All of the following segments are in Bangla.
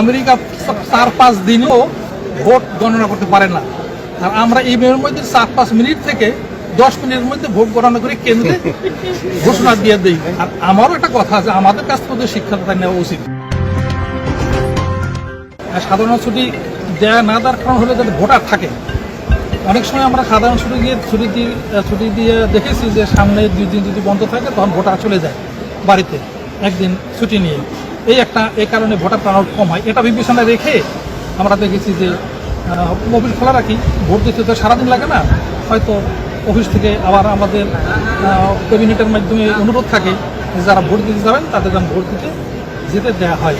আমেরিকা চার পাঁচ দিনও ভোট গণনা করতে পারে না। আর আমরা মেয়ের মধ্যে চার পাঁচ মিনিট থেকে দশ মিনিটের মধ্যে ভোট গণনা করে কেন্দ্রে ঘোষণা দিয়ে দেই। আর আমারও একটা কথা আছে আমাদের কাছ থেকে শিক্ষাটা নেওয়া উচিত। সাধারণ ছুটি দেয়া না দেওয়ার কারণ হলো যাতে ভোটার থাকে। অনেক সময় আমরা সাধারণ ছুটি দিয়ে ছুটি দিয়ে ছুটি দিয়ে দেখেছি যে সামনে দুই দিন যদি বন্ধ থাকে তখন ভোটার চলে যায় বাড়িতে একদিন ছুটি নিয়ে। এই একটা এই কারণে ভোটার টার্ন কম হয়। এটা বিবেচনায় রেখে আমরা দেখেছি যে মোবিল খোলা রাখি ভোট দিতে তো সারাদিন লাগে না হয়তো অফিস থেকে আবার আমাদের ক্যাবিনেটের মাধ্যমে অনুরোধ থাকে যারা ভোট দিতে যাবেন তাদের যেন ভোট দিতে যেতে দেওয়া হয়।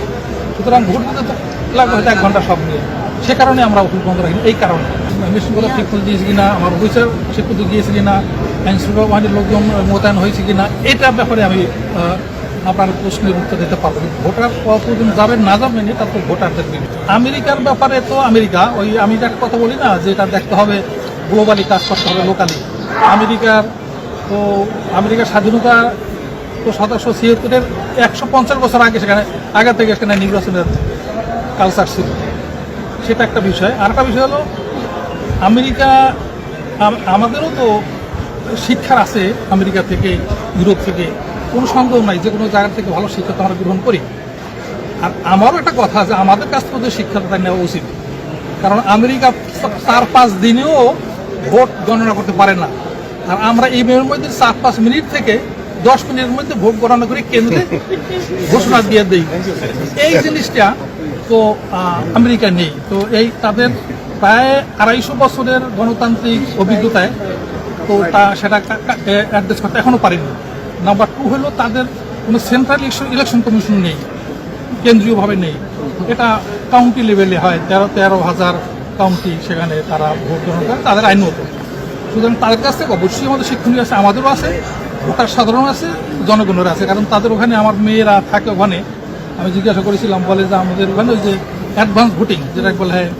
সুতরাং ভোট দিতে তো লাগবে হয়তো এক ঘণ্টা সব নিয়ে সে কারণে আমরা অফিস বন্ধ রাখি। এই কারণে। মেশিনগুলো ঠিক করে দিয়েছে কিনা আমার অফিসার ঠিক করতে গিয়েছে কিনা আইন শৃঙ্খলা বাহিনীর লোকজন মোতায়েন হয়েছে কিনা এটার ব্যাপারে আমি আপনার প্রশ্নের উত্তর দিতে পারবেন ভোটার কতদিন যাবেন, না যাবেন, এটা তো ভোটারদের। আমেরিকার ব্যাপারে তো আমেরিকা, ওই আমি একটা কথা বলি না, যে এটা দেখতে হবে গ্লোবালি কাজ করতে হবে লোকালি আমেরিকার তো, আমেরিকার স্বাধীনতা তো সতেরোশো ছিয়াত্তরের একশো পঞ্চাশ বছর আগে সেখানে, আগে থেকে সেখানে নির্বাচনের কালচার ছিল। সেটা একটা বিষয়। আর একটা বিষয় হলো, আমেরিকা আমাদেরও তো শিক্ষার আছে আমেরিকা থেকে, ইউরোপ থেকে। কোনো সন্দেহ নাই, যে কোনো জায়গা থেকে ভালো শিক্ষা আমরা গ্রহণ করি। আর আমারও একটা কথা আছে, আমাদের কাছ থেকে শিক্ষাটা নেওয়া উচিত। কারণ আমেরিকা চার পাঁচ দিনেও ভোট গণনা করতে পারে না। আর আমরা এই মেয়ের মধ্যে চার পাঁচ মিনিট থেকে দশ মিনিটের মধ্যে ভোট গণনা করে কেন্দ্রে ঘোষণা দিয়ে দিই। এই জিনিসটা তো আমেরিকা নেই। তো এই তাদের প্রায় আড়াইশো বছরের গণতান্ত্রিক অভিজ্ঞতায় তো তা সেটা অ্যাড্রেস করতে এখনও পারেনি। নাম্বার টু হলো তাদের কোনো সেন্ট্রাল ইলেকশন কমিশন নেই, কেন্দ্রীয়ভাবে নেই। এটা কাউন্টি লেভেলে হয়, তেরো তেরো হাজার কাউন্টি সেখানে তারা ভোট গ্রহণ করে, তাদের আইনত সুতরাং তাদের কাছ থেকে অবশ্যই আমাদের শিক্ষণীয় আছে, আমাদেরও আছে, ভোটার সাধারণ আছে জনগণের আছে। কারণ তাদের ওখানে আমার মেয়েরা থাকে ওখানে। আমি জিজ্ঞাসা করেছিলাম, বলে যে আমাদের ওখানে ওই যে অ্যাডভান্স ভোটিং যেটা বলা হয়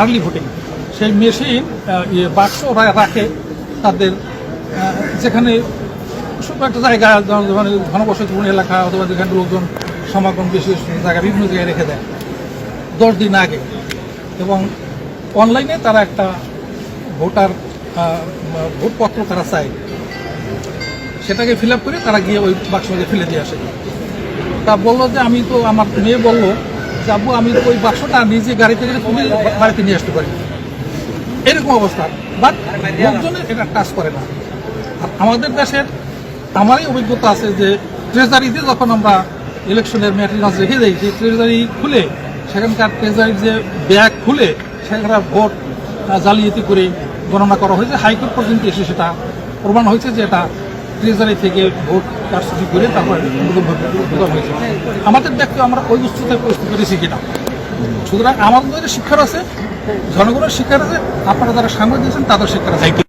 আর্লি ভোটিং সেই মেশিন ইয়ে বাক্স ওরা রাখে তাদের যেখানে একটা জায়গা, যেমন ঘনবসতিপূর্ণ এলাকা অথবা যেখানে লোকজন সমাগম বেশি জায়গা, বিভিন্ন জায়গায় রেখে দেয় দশ দিন আগে। এবং অনলাইনে তারা একটা ভোটার ভোটপত্র তারা চায়। সেটাকে ফিল করে তারা গিয়ে ওই বাক্স মধ্যে ফেলে দিয়ে আসে। তা বলল যে, আমি তো আমার মেয়ে বলল যে, আব্বু, আমি তো ওই বাক্সটা নিজে গাড়িতে করে তুলে বাড়িতে নিয়ে আসতে পারি। এরকম অবস্থা। বাট লোকজনের এটা কাজ করে না। আমাদের দেশের আমারই অভিজ্ঞতা আছে যে ট্রেজারিতে যখন আমরা ইলেকশনের ম্যাটেরিয়ালস রেখে দিই যে ট্রেজারি খুলে, সেখানকার ট্রেজারির যে ব্যাগ খুলে, সেখানকার ভোট জালিয়াতি করে গণনা করা হয়েছে, হাইকোর্ট পর্যন্ত এসে সেটা প্রমাণ হয়েছে যে এটা ট্রেজারি থেকে ভোট কারচুপি করে তারপরে হয়েছে। আমাদের দেখতে আমরা ওই উচ্চতায় পরিস্থিতি করেছি কিনা। সুতরাং আমাদের শিক্ষার আছে, জনগণের শিক্ষার আছে, আপনারা যারা সাংবাদিক দিয়েছেন তাদের শিক্ষার আছে।